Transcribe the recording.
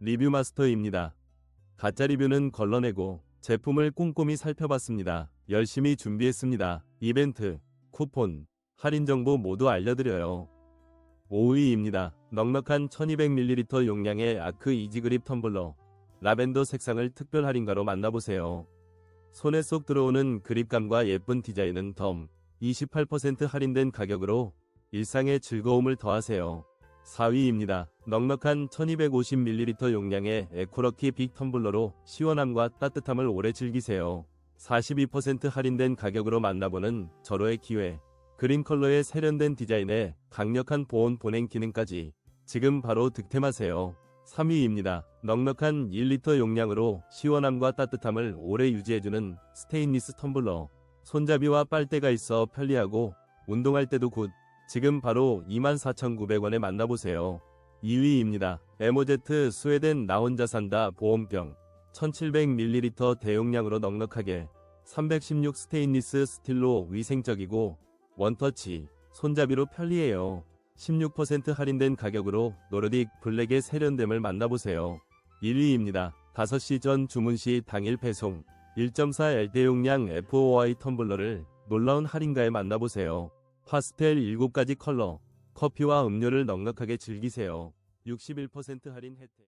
리뷰 마스터입니다. 가짜 리뷰는 걸러내고 제품을 꼼꼼히 살펴봤습니다. 열심히 준비했습니다. 이벤트, 쿠폰, 할인 정보 모두 알려드려요. 5위입니다. 넉넉한 1200ml 용량의 아크 이지그립 텀블러. 라벤더 색상을 특별 할인가로 만나보세요. 손에 쏙 들어오는 그립감과 예쁜 디자인은 덤 28% 할인된 가격으로 일상의 즐거움을 더하세요. 4위입니다. 넉넉한 1250ml 용량의 에코러키 빅 텀블러로 시원함과 따뜻함을 오래 즐기세요. 42% 할인된 가격으로 만나보는 절호의 기회. 그린 컬러의 세련된 디자인에 강력한 보온 보냉 기능까지 지금 바로 득템하세요. 3위입니다. 넉넉한 1리터 용량으로 시원함과 따뜻함을 오래 유지해주는 스테인리스 텀블러. 손잡이와 빨대가 있어 편리하고 운동할 때도 굿. 지금 바로 24,900원에 만나보세요. 2위입니다. 에모제트 스웨덴 나 혼자 산다 보온병 1700ml 대용량으로 넉넉하게 316 스테인리스 스틸로 위생적이고 원터치 손잡이로 편리해요. 16% 할인된 가격으로 노르딕 블랙의 세련됨을 만나보세요. 1위입니다. 5시 전 주문 시 당일 배송 1.4 L 대용량 FOI 텀블러를 놀라운 할인가에 만나보세요. 파스텔 7가지 컬러, 커피와 음료를 넉넉하게 즐기세요. 61% 할인 혜택.